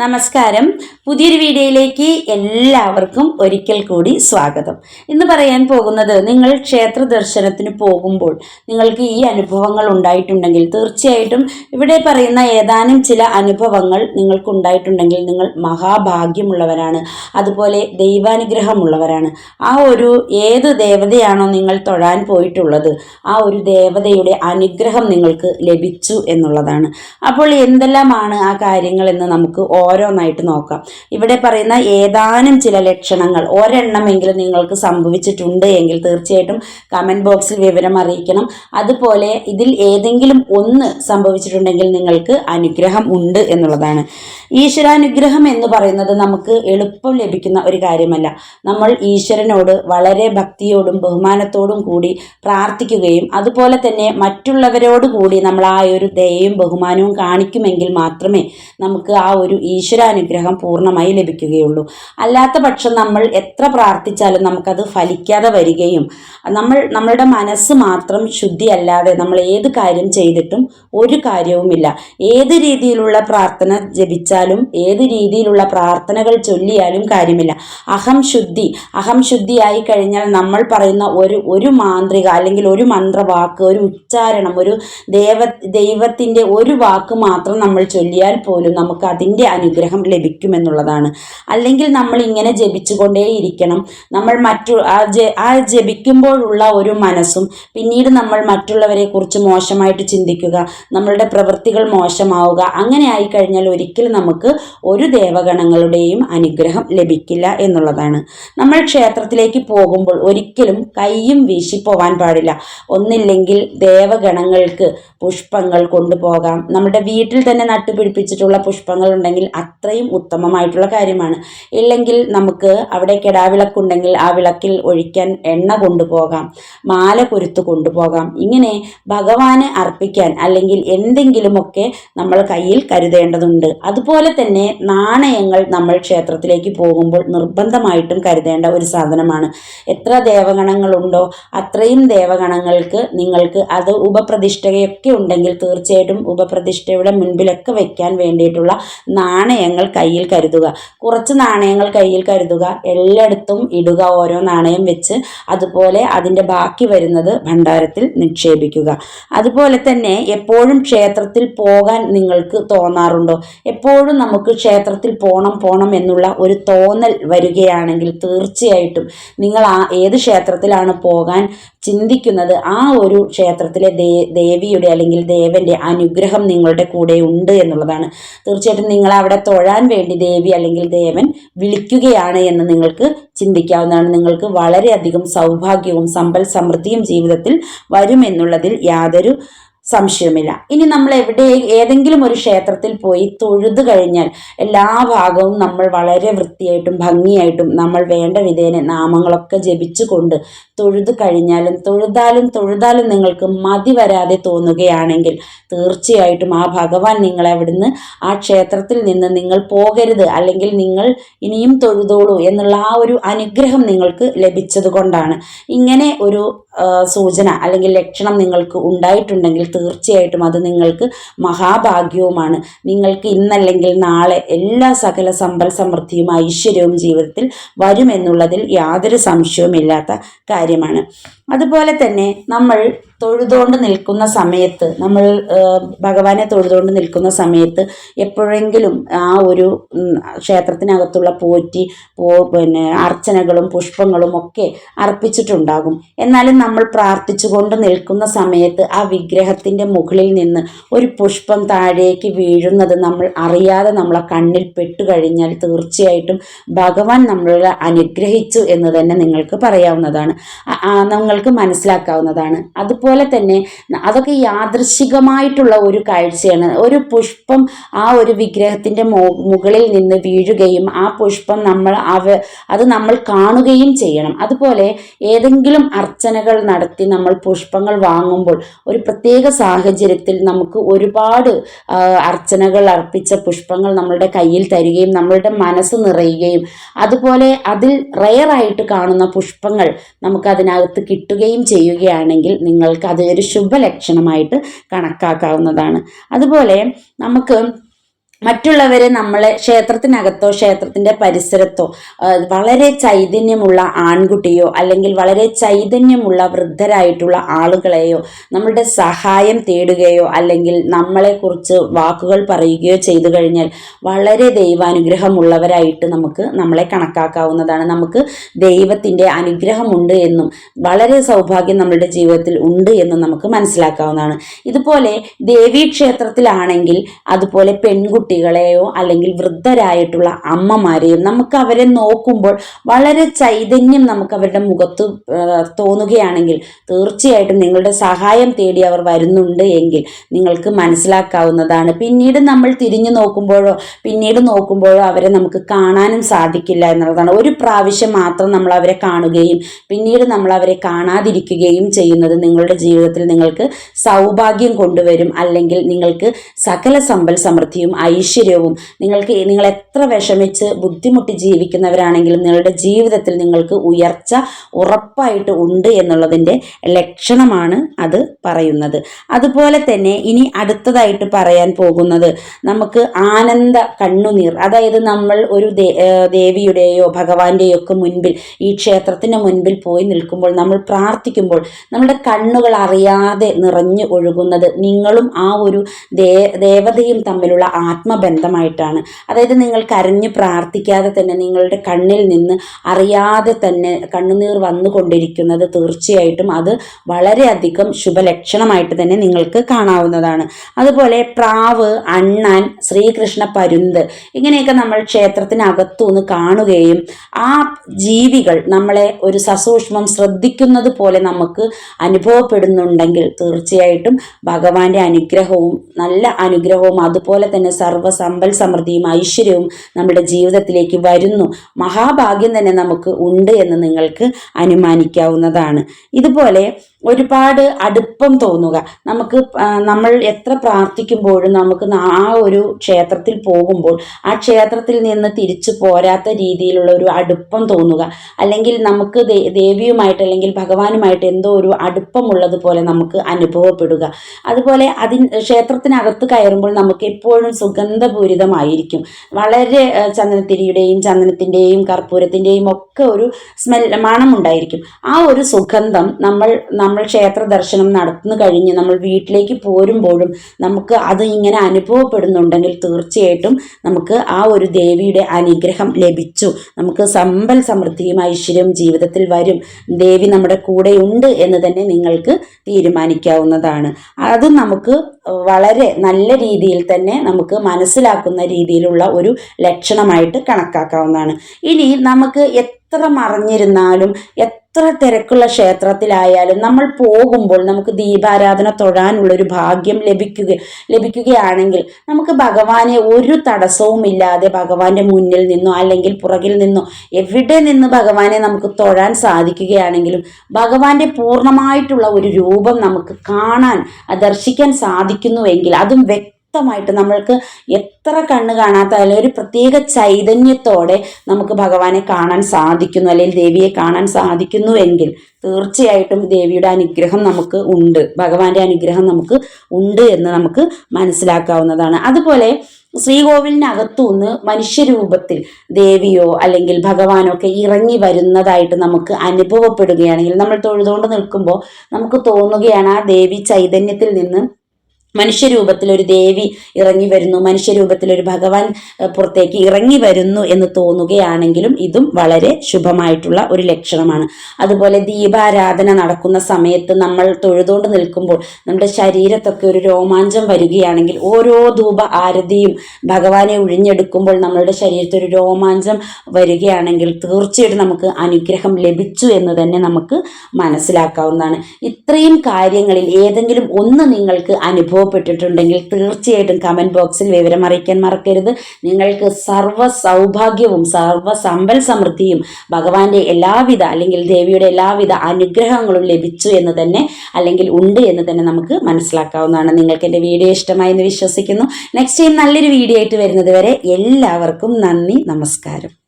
നമസ്കാരം. പുതിയൊരു വീഡിയോയിലേക്ക് എല്ലാവർക്കും ഒരിക്കൽ കൂടി സ്വാഗതം. ഇന്ന് പറയാൻ പോകുന്നത് നിങ്ങൾ ക്ഷേത്ര ദർശനത്തിന് പോകുമ്പോൾ നിങ്ങൾക്ക് ഈ അനുഭവങ്ങൾ ഉണ്ടായിട്ടുണ്ടെങ്കിൽ തീർച്ചയായിട്ടും ഇവിടെ പറയുന്ന ഏതാനും ചില അനുഭവങ്ങൾ നിങ്ങൾക്ക് ഉണ്ടായിട്ടുണ്ടെങ്കിൽ നിങ്ങൾ മഹാഭാഗ്യമുള്ളവരാണ്. അതുപോലെ ദൈവാനുഗ്രഹമുള്ളവരാണ്. ആ ഒരു ഏത് ദേവതയാണോ നിങ്ങൾ തൊഴാൻ പോയിട്ടുള്ളത് ആ ഒരു ദേവതയുടെ അനുഗ്രഹം നിങ്ങൾക്ക് ലഭിച്ചു എന്നുള്ളതാണ്. അപ്പോൾ എന്തെല്ലാമാണ് ആ കാര്യങ്ങളെന്ന് നമുക്ക് ഓരോന്നായിട്ട് നോക്കാം. ഇവിടെ പറയുന്ന ഏതാനും ചില ലക്ഷണങ്ങൾ. ഒരെണ്ണമെങ്കിലും നിങ്ങൾക്ക് സംഭവിച്ചിട്ടുണ്ട് എങ്കിൽ തീർച്ചയായിട്ടും കമന്റ് ബോക്സിൽ വിവരം അറിയിക്കണം. അതുപോലെ ഇതിൽ ഏതെങ്കിലും ഒന്ന് സംഭവിച്ചിട്ടുണ്ടെങ്കിൽ നിങ്ങൾക്ക് അനുഗ്രഹം ഉണ്ട് എന്നുള്ളതാണ്. ഈശ്വരാനുഗ്രഹം എന്ന് പറയുന്നത് നമുക്ക് എളുപ്പം ലഭിക്കുന്ന ഒരു കാര്യമല്ല. നമ്മൾ ഈശ്വരനോട് വളരെ ഭക്തിയോടും ബഹുമാനത്തോടും കൂടി പ്രാർത്ഥിക്കുകയും അതുപോലെ തന്നെ മറ്റുള്ളവരോട് കൂടി നമ്മൾ ആ ഒരു ദയയും ബഹുമാനവും കാണിക്കുമെങ്കിൽ മാത്രമേ നമുക്ക് ആ ഒരു ഈശ്വരാനുഗ്രഹം പൂർണമായി ലഭിക്കുകയുള്ളൂ. അല്ലാത്ത പക്ഷം നമ്മൾ എത്ര പ്രാർത്ഥിച്ചാലും നമുക്കത് ഫലിക്കാതെ വരികയും നമ്മൾ നമ്മളുടെ മനസ്സ് മാത്രം ശുദ്ധിയല്ലാതെ നമ്മൾ ഏത് കാര്യം ചെയ്തിട്ടും ഒരു കാര്യവുമില്ല. ഏത് രീതിയിലുള്ള പ്രാർത്ഥന ജപിച്ചാലും ഏത് രീതിയിലുള്ള പ്രാർത്ഥനകൾ ചൊല്ലിയാലും കാര്യമില്ല. അഹം ശുദ്ധി അഹം ശുദ്ധിയായി കഴിഞ്ഞാൽ നമ്മൾ പറയുന്ന ഒരു ഒരു മാന്ത്രിക അല്ലെങ്കിൽ ഒരു മന്ത്രവാക്ക് ഒരു ഉച്ചാരണം ഒരു ദേവ ദൈവത്തിന്റെ ഒരു വാക്ക് മാത്രം നമ്മൾ ചൊല്ലിയാൽ പോലും നമുക്ക് അതിന്റെ അനുഗ്രഹം ലഭിക്കുമെന്നുള്ളതാണ്. അല്ലെങ്കിൽ നമ്മൾ ഇങ്ങനെ ജപിച്ചുകൊണ്ടേയിരിക്കണം നമ്മൾ മറ്റു ആ ജ ആ ജപിക്കുമ്പോഴുള്ള ഒരു മനസ്സും പിന്നീട് നമ്മൾ മറ്റുള്ളവരെ കുറിച്ച് മോശമായിട്ട് ചിന്തിക്കുക നമ്മളുടെ പ്രവൃത്തികൾ മോശമാവുക അങ്ങനെ ആയിക്കഴിഞ്ഞാൽ ഒരിക്കലും നമുക്ക് ഒരു ദേവഗണങ്ങളുടെയും അനുഗ്രഹം ലഭിക്കില്ല എന്നുള്ളതാണ്. നമ്മൾ ക്ഷേത്രത്തിലേക്ക് പോകുമ്പോൾ ഒരിക്കലും കൈയും വീശി പോവാൻ പാടില്ല. ഒന്നില്ലെങ്കിൽ ദേവഗണങ്ങൾക്ക് പുഷ്പങ്ങൾ കൊണ്ടുപോകാം. നമ്മുടെ വീട്ടിൽ തന്നെ നട്ടുപിടിപ്പിച്ചിട്ടുള്ള പുഷ്പങ്ങൾ ഉണ്ടെങ്കിൽ അത്രയും ഉത്തമമായിട്ടുള്ള കാര്യമാണ്. ഇല്ലെങ്കിൽ നമുക്ക് അവിടെ കെടാവിളക്കുണ്ടെങ്കിൽ ആ വിളക്കിൽ ഒഴിക്കാൻ എണ്ണ കൊണ്ടുപോകാം മാല കൊരുത്ത് കൊണ്ടുപോകാം. ഇങ്ങനെ ഭഗവാന് അർപ്പിക്കാൻ അല്ലെങ്കിൽ എന്തെങ്കിലുമൊക്കെ നമ്മൾ കയ്യിൽ കരുതേണ്ടതുണ്ട്. അതുപോലെ തന്നെ നാണയങ്ങൾ നമ്മൾ ക്ഷേത്രത്തിലേക്ക് പോകുമ്പോൾ നിർബന്ധമായിട്ടും കരുതേണ്ട ഒരു സാധനമാണ്. എത്ര ദേവഗണങ്ങളുണ്ടോ അത്രയും ദേവഗണങ്ങൾക്ക് നിങ്ങൾക്ക് അത് ഉപപ്രതിഷ്ഠയൊക്കെ ഉണ്ടെങ്കിൽ തീർച്ചയായിട്ടും ഉപപ്രതിഷ്ഠയുടെ മുൻപിലൊക്കെ വെക്കാൻ വേണ്ടിയിട്ടുള്ള നാണയങ്ങൾ കയ്യിൽ കരുതുക. കുറച്ച് നാണയങ്ങൾ കയ്യിൽ കരുതുക. എല്ലായിടത്തും ഇടുക ഓരോ നാണയം വെച്ച് അതുപോലെ അതിന്റെ ബാക്കി വരുന്നത് ഭണ്ഡാരത്തിൽ നിക്ഷേപിക്കുക. അതുപോലെ തന്നെ എപ്പോഴും ക്ഷേത്രത്തിൽ പോകാൻ നിങ്ങൾക്ക് തോന്നാറുണ്ടോ? എപ്പോഴും നമുക്ക് ക്ഷേത്രത്തിൽ പോകണം പോകണം എന്നുള്ള ഒരു തോന്നൽ വരികയാണെങ്കിൽ തീർച്ചയായിട്ടും നിങ്ങൾ ആ ഏത് ക്ഷേത്രത്തിലാണ് പോകാൻ ചിന്തിക്കുന്നത് ആ ഒരു ക്ഷേത്രത്തിലെ ദേ ദേവിയുടെ അല്ലെങ്കിൽ ദേവന്റെ അനുഗ്രഹം നിങ്ങളുടെ കൂടെ ഉണ്ട് എന്നുള്ളതാണ്. തീർച്ചയായിട്ടും നിങ്ങൾ അവിടെ തൊഴാൻ വേണ്ടി ദേവി അല്ലെങ്കിൽ ദേവൻ വിളിക്കുകയാണ് എന്ന് നിങ്ങൾക്ക് ചിന്തിക്കാവുന്നതാണ്. നിങ്ങൾക്ക് വളരെയധികം സൗഭാഗ്യവും സമ്പൽ സമൃദ്ധിയും ജീവിതത്തിൽ വരുമെന്നുള്ളതിൽ യാതൊരു സംശയവുമില്ല. ഇനി നമ്മൾ എവിടെ ഏതെങ്കിലും ഒരു ക്ഷേത്രത്തിൽ പോയി തൊഴുതു കഴിഞ്ഞാൽ എല്ലാ ഭാഗവും നമ്മൾ വളരെ വൃത്തിയായിട്ടും ഭംഗിയായിട്ടും നമ്മൾ വേണ്ട വിധേന നാമങ്ങളൊക്കെ ജപിച്ചുകൊണ്ട് തൊഴുതു കഴിഞ്ഞാലും തൊഴുതാലും തൊഴുതാലും നിങ്ങൾക്ക് മതി വരാതെ തോന്നുകയാണെങ്കിൽ തീർച്ചയായിട്ടും ആ ഭഗവാൻ നിങ്ങളെ അവിടുന്ന് ആ ക്ഷേത്രത്തിൽ നിന്ന് നിങ്ങൾ പോകരുത് അല്ലെങ്കിൽ നിങ്ങൾ ഇനിയും തൊഴുതോളൂ എന്നുള്ള ആ ഒരു അനുഗ്രഹം നിങ്ങൾക്ക് ലഭിച്ചത് കൊണ്ടാണ് ഇങ്ങനെ ഒരു സൂചന അല്ലെങ്കിൽ ലക്ഷണം നിങ്ങൾക്ക് ഉണ്ടായിട്ടുണ്ടെങ്കിൽ തീർച്ചയായിട്ടും അത് നിങ്ങൾക്ക് മഹാഭാഗ്യവുമാണ്. നിങ്ങൾക്ക് ഇന്നല്ലെങ്കിൽ നാളെ എല്ലാ സകല സമ്പൽ സമൃദ്ധിയും ഐശ്വര്യവും ജീവിതത്തിൽ വരുമെന്നുള്ളതിൽ യാതൊരു സംശയവുമില്ലാത്ത കാര്യമാണ്. അതുപോലെ തന്നെ നമ്മൾ തൊഴുതുകൊണ്ട് നിൽക്കുന്ന സമയത്ത് നമ്മൾ ഭഗവാനെ തൊഴുതുകൊണ്ട് നിൽക്കുന്ന സമയത്ത് എപ്പോഴെങ്കിലും ആ ഒരു ക്ഷേത്രത്തിനകത്തുള്ള പോറ്റി പോ പിന്നെ അർച്ചനകളും പുഷ്പങ്ങളും ഒക്കെ അർപ്പിച്ചിട്ടുണ്ടാകും. എന്നാലും നമ്മൾ പ്രാർത്ഥിച്ചുകൊണ്ട് നിൽക്കുന്ന സമയത്ത് ആ വിഗ്രഹത്തിന്റെ മുകളിൽ നിന്ന് ഒരു പുഷ്പം താഴേക്ക് വീഴുന്നത് നമ്മൾ അറിയാതെ നമ്മളെ കണ്ണിൽ പെട്ടു കഴിഞ്ഞാൽ തീർച്ചയായിട്ടും ഭഗവാൻ നമ്മളെ അനുഗ്രഹിച്ചു എന്ന് തന്നെ നിങ്ങൾക്ക് പറയാവുന്നതാണ്. നിങ്ങൾക്ക് മനസ്സിലാക്കാവുന്നതാണ്. അതുപോലെ തന്നെ അതൊക്കെ യാദൃശികമായിട്ടുള്ള ഒരു കാഴ്ചയാണ്. ഒരു പുഷ്പം ആ ഒരു വിഗ്രഹത്തിന്റെ മുകളിൽ നിന്ന് വീഴുകയും ആ പുഷ്പം നമ്മൾ അവ അത് നമ്മൾ കാണുകയും ചെയ്യണം. അതുപോലെ ഏതെങ്കിലും അർച്ചനകൾ നടത്തി നമ്മൾ പുഷ്പങ്ങൾ വാങ്ങുമ്പോൾ ഒരു പ്രത്യേക സാഹചര്യത്തിൽ നമുക്ക് ഒരുപാട് അർച്ചനകൾ അർപ്പിച്ച പുഷ്പങ്ങൾ നമ്മളുടെ കയ്യിൽ തരികയും നമ്മളുടെ മനസ്സ് നിറയുകയും അതുപോലെ അതിൽ റയറായിട്ട് കാണുന്ന പുഷ്പങ്ങൾ നമുക്ക് അതിനകത്ത് നമുക്കതിനകത്ത് കിട്ടുകയും ചെയ്യുകയാണെങ്കിൽ നിങ്ങൾ നിങ്ങൾക്ക് അത് ഒരു ശുഭലക്ഷണമായിട്ട് കണക്കാക്കാവുന്നതാണ്. അതുപോലെ നമുക്ക് മറ്റുള്ളവർ നമ്മളെ ക്ഷേത്രത്തിനകത്തോ ക്ഷേത്രത്തിന്റെ പരിസരത്തോ വളരെ ചൈതന്യമുള്ള ആൺകുട്ടിയോ അല്ലെങ്കിൽ വളരെ ചൈതന്യമുള്ള വൃദ്ധരായിട്ടുള്ള ആളുകളെയോ നമ്മളുടെ സഹായം തേടുകയോ അല്ലെങ്കിൽ നമ്മളെക്കുറിച്ച് വാക്കുകൾ പറയുകയോ ചെയ്തു കഴിഞ്ഞാൽ വളരെ ദൈവാനുഗ്രഹമുള്ളവരായിട്ട് നമുക്ക് നമ്മളെ കണക്കാക്കാവുന്നതാണ്. നമുക്ക് ദൈവത്തിന്റെ അനുഗ്രഹമുണ്ട് എന്നും വളരെ സൗഭാഗ്യം നമ്മളുടെ ജീവിതത്തിൽ ഉണ്ട് എന്നും നമുക്ക് മനസ്സിലാക്കാവുന്നതാണ്. ഇതുപോലെ ദേവീക്ഷേത്രത്തിലാണെങ്കിൽ അതുപോലെ പെൺകുട്ടികളെയോ അല്ലെങ്കിൽ വൃദ്ധരായിട്ടുള്ള അമ്മമാരെയും നമുക്ക് അവരെ നോക്കുമ്പോൾ വളരെ ചൈതന്യം നമുക്ക് അവരുടെ മുഖത്ത് തോന്നുകയാണെങ്കിൽ തീർച്ചയായിട്ടും നിങ്ങളുടെ സഹായം തേടി അവർ വരുന്നുണ്ട് എങ്കിൽ നിങ്ങൾക്ക് മനസ്സിലാക്കാവുന്നതാണ്. പിന്നീട് നമ്മൾ തിരിഞ്ഞു നോക്കുമ്പോഴോ പിന്നീട് നോക്കുമ്പോഴോ അവരെ നമുക്ക് കാണാനും സാധിക്കില്ല എന്നുള്ളതാണ്. ഒരു പ്രാവശ്യം മാത്രം നമ്മൾ അവരെ കാണുകയും പിന്നീട് നമ്മൾ അവരെ കാണാതിരിക്കുകയും ചെയ്യുന്നത് നിങ്ങളുടെ ജീവിതത്തിൽ നിങ്ങൾക്ക് സൗഭാഗ്യം കൊണ്ടുവരും അല്ലെങ്കിൽ നിങ്ങൾക്ക് സകല സമ്പൽ സമൃദ്ധിയും ഐശ്വര്യവും നിങ്ങൾക്ക് നിങ്ങൾ എത്ര വിഷമിച്ച് ബുദ്ധിമുട്ടി ജീവിക്കുന്നവരാണെങ്കിലും നിങ്ങളുടെ ജീവിതത്തിൽ നിങ്ങൾക്ക് ഉയർച്ച ഉറപ്പായിട്ട് ഉണ്ട് എന്നുള്ളതിന്റെ ലക്ഷണമാണ് അത് പറയുന്നത്. അതുപോലെ തന്നെ ഇനി അടുത്തതായിട്ട് പറയാൻ പോകുന്നത് നമുക്ക് ആനന്ദ കണ്ണുനീർ. അതായത് നമ്മൾ ഒരു ദേവിയുടെയോ ഭഗവാന്റെയോ ഒക്കെ മുൻപിൽ ഈ ക്ഷേത്രത്തിന് മുൻപിൽ പോയി നിൽക്കുമ്പോൾ നമ്മൾ പ്രാർത്ഥിക്കുമ്പോൾ നമ്മുടെ കണ്ണുകൾ അറിയാതെ നിറഞ്ഞു ഒഴുകുന്നത് നിങ്ങളും ആ ഒരു ദേവതയും തമ്മിലുള്ള ആത്മബന്ധമായിട്ടാണ്. അതായത് നിങ്ങൾ കരഞ്ഞ് പ്രാർത്ഥിക്കാതെ തന്നെ നിങ്ങളുടെ കണ്ണിൽ നിന്ന് അറിയാതെ തന്നെ കണ്ണുനീർ വന്നുകൊണ്ടിരിക്കുന്നത് തീർച്ചയായിട്ടും അത് വളരെയധികം ശുഭലക്ഷണമായിട്ട് തന്നെ നിങ്ങൾക്ക് കാണാവുന്നതാണ്. അതുപോലെ പ്രാവ് അണ്ണാൻ ശ്രീകൃഷ്ണ പരുന്ത് ഇങ്ങനെയൊക്കെ നമ്മൾ ക്ഷേത്രത്തിനകത്തുനിന്ന് കാണുകയും ആ ജീവികൾ നമ്മളെ ഒരു സസൂക്ഷ്മം ശ്രദ്ധിക്കുന്നത് പോലെ നമുക്ക് അനുഭവപ്പെടുന്നുണ്ടെങ്കിൽ തീർച്ചയായിട്ടും ഭഗവാന്റെ അനുഗ്രഹവും നല്ല അനുഗ്രഹവും അതുപോലെ തന്നെ സർവ സമ്പൽ സമൃദ്ധിയും ഐശ്വര്യവും നമ്മുടെ ജീവിതത്തിലേക്ക് വരുന്നു. മഹാഭാഗ്യം തന്നെ നമുക്ക് ഉണ്ട് എന്ന് നിങ്ങൾക്ക് അനുമാനിക്കാവുന്നതാണ്. ഇതുപോലെ ഒരുപാട് അടുപ്പം തോന്നുക. നമുക്ക് നമ്മൾ എത്ര പ്രാർത്ഥിക്കുമ്പോഴും നമുക്ക് ആ ഒരു ക്ഷേത്രത്തിൽ പോകുമ്പോൾ ആ ക്ഷേത്രത്തിൽ നിന്ന് തിരിച്ചു പോരാത്ത രീതിയിലുള്ള ഒരു അടുപ്പം തോന്നുക. അല്ലെങ്കിൽ നമുക്ക് ദേവിയുമായിട്ട് അല്ലെങ്കിൽ ഭഗവാനുമായിട്ട് എന്തോ ഒരു അടുപ്പമുള്ളത് പോലെ നമുക്ക് അനുഭവപ്പെടുക. അതുപോലെ അതിൻ ക്ഷേത്രത്തിനകത്ത് കയറുമ്പോൾ നമുക്ക് എപ്പോഴും സുഗന്ധപൂരിതമായിരിക്കും. വളരെ ചന്ദനത്തിരിയുടെയും ചന്ദനത്തിന്റെയും കർപ്പൂരത്തിന്റെയും ഒക്കെ ഒരു സ്മെൽ മണമുണ്ടായിരിക്കും. ആ ഒരു സുഗന്ധം നമ്മൾ നമ്മൾ ക്ഷേത്ര ദർശനം നടന്നു കഴിഞ്ഞ് നമ്മൾ വീട്ടിലേക്ക് പോരുമ്പോഴും നമുക്ക് അത് ഇങ്ങനെ അനുഭവപ്പെടുന്നുണ്ടെങ്കിൽ തീർച്ചയായിട്ടും നമുക്ക് ആ ഒരു ദേവിയുടെ അനുഗ്രഹം ലഭിച്ചു. നമുക്ക് സമ്പൽ സമൃദ്ധിയും ഐശ്വര്യവും ജീവിതത്തിൽ വരും. ദേവി നമ്മുടെ കൂടെയുണ്ട് എന്ന് തന്നെ നിങ്ങൾക്ക് തീരുമാനിക്കാവുന്നതാണ്. അത് നമുക്ക് വളരെ നല്ല രീതിയിൽ തന്നെ നമുക്ക് മനസ്സിലാക്കുന്ന രീതിയിലുള്ള ഒരു ലക്ഷണമായിട്ട് കണക്കാക്കാവുന്നതാണ്. ഇനി നമുക്ക് എത്ര മറിഞ്ഞിരുന്നാലും എത്ര തിരക്കുള്ള ക്ഷേത്രത്തിലായാലും നമ്മൾ പോകുമ്പോൾ നമുക്ക് ദീപാരാധന തൊഴാനുള്ള ഒരു ഭാഗ്യം ലഭിക്കുക ലഭിക്കുകയാണെങ്കിൽ നമുക്ക് ഭഗവാനെ ഒരു തടസ്സവും ഇല്ലാതെ ഭഗവാന്റെ മുന്നിൽ നിന്നോ അല്ലെങ്കിൽ പുറകിൽ നിന്നോ എവിടെ നിന്ന് ഭഗവാനെ നമുക്ക് തൊഴാൻ സാധിക്കുകയാണെങ്കിലും ഭഗവാന്റെ പൂർണമായിട്ടുള്ള ഒരു രൂപം നമുക്ക് കാണാൻ ദർശിക്കാൻ സാധിക്കുന്നുവെങ്കിൽ അതും വ്യക്തമായിട്ട് നമ്മൾക്ക് എത്ര കണ്ണ് കാണാത്ത അല്ലെങ്കിൽ ഒരു പ്രത്യേക ചൈതന്യത്തോടെ നമുക്ക് ഭഗവാനെ കാണാൻ സാധിക്കുന്നു അല്ലെങ്കിൽ ദേവിയെ കാണാൻ സാധിക്കുന്നുവെങ്കിൽ തീർച്ചയായിട്ടും ദേവിയുടെ അനുഗ്രഹം നമുക്ക് ഉണ്ട് ഭഗവാന്റെ അനുഗ്രഹം നമുക്ക് ഉണ്ട് എന്ന് നമുക്ക് മനസ്സിലാക്കാവുന്നതാണ്. അതുപോലെ ശ്രീകോവിലിനകത്തുനിന്ന് മനുഷ്യരൂപത്തിൽ ദേവിയോ അല്ലെങ്കിൽ ഭഗവാനോ ഒക്കെ ഇറങ്ങി വരുന്നതായിട്ട് നമുക്ക് അനുഭവപ്പെടുകയാണെങ്കിൽ നമ്മൾ തൊഴുതുകൊണ്ട് നിൽക്കുമ്പോൾ നമുക്ക് തോന്നുകയാണ് ആ ദേവി ചൈതന്യത്തിൽ നിന്ന് മനുഷ്യരൂപത്തിൽ ഒരു ദേവി ഇറങ്ങി വരുന്നു മനുഷ്യരൂപത്തിൽ ഒരു ഭഗവാൻ പുറത്തേക്ക് ഇറങ്ങി വരുന്നു എന്ന് തോന്നുകയാണെങ്കിലും ഇതും വളരെ ശുഭമായിട്ടുള്ള ഒരു ലക്ഷണമാണ്. അതുപോലെ ദീപാരാധന നടക്കുന്ന സമയത്ത് നമ്മൾ തൊഴുതുകൊണ്ട് നിൽക്കുമ്പോൾ നമ്മുടെ ശരീരത്തൊക്കെ ഒരു രോമാഞ്ചം വരികയാണെങ്കിൽ ഓരോ ധൂപ ആരതിയും ഭഗവാനെ ഒഴിഞ്ഞെടുക്കുമ്പോൾ നമ്മളുടെ ശരീരത്തിൽ ഒരു രോമാഞ്ചം വരികയാണെങ്കിൽ തീർച്ചയായിട്ടും നമുക്ക് അനുഗ്രഹം ലഭിച്ചു എന്ന് തന്നെ നമുക്ക് മനസ്സിലാക്കാവുന്നതാണ്. ഇത്രയും കാര്യങ്ങളിൽ ഏതെങ്കിലും ഒന്ന് നിങ്ങൾക്ക് അനുഭവപ്പെട്ടിട്ടുണ്ടെങ്കിൽ തീർച്ചയായിട്ടും കമന്റ് ബോക്സിൽ വിവരം അറിയിക്കാൻ മറക്കരുത്. നിങ്ങൾക്ക് സർവ സൗഭാഗ്യവും സർവ സമ്പൽ സമൃദ്ധിയും ഭഗവാന്റെ എല്ലാവിധ അല്ലെങ്കിൽ ദേവിയുടെ എല്ലാവിധ അനുഗ്രഹങ്ങളും ലഭിച്ചു എന്ന് തന്നെ അല്ലെങ്കിൽ ഉണ്ട് എന്ന് തന്നെ നമുക്ക് മനസ്സിലാക്കാവുന്നതാണ്. നിങ്ങൾക്ക് എന്റെ വീഡിയോ ഇഷ്ടമായി എന്ന് വിശ്വസിക്കുന്നു. നെക്സ്റ്റ് ടൈം നല്ലൊരു വീഡിയോ ആയിട്ട് വരുന്നത് വരെ എല്ലാവർക്കും നന്ദി നമസ്കാരം.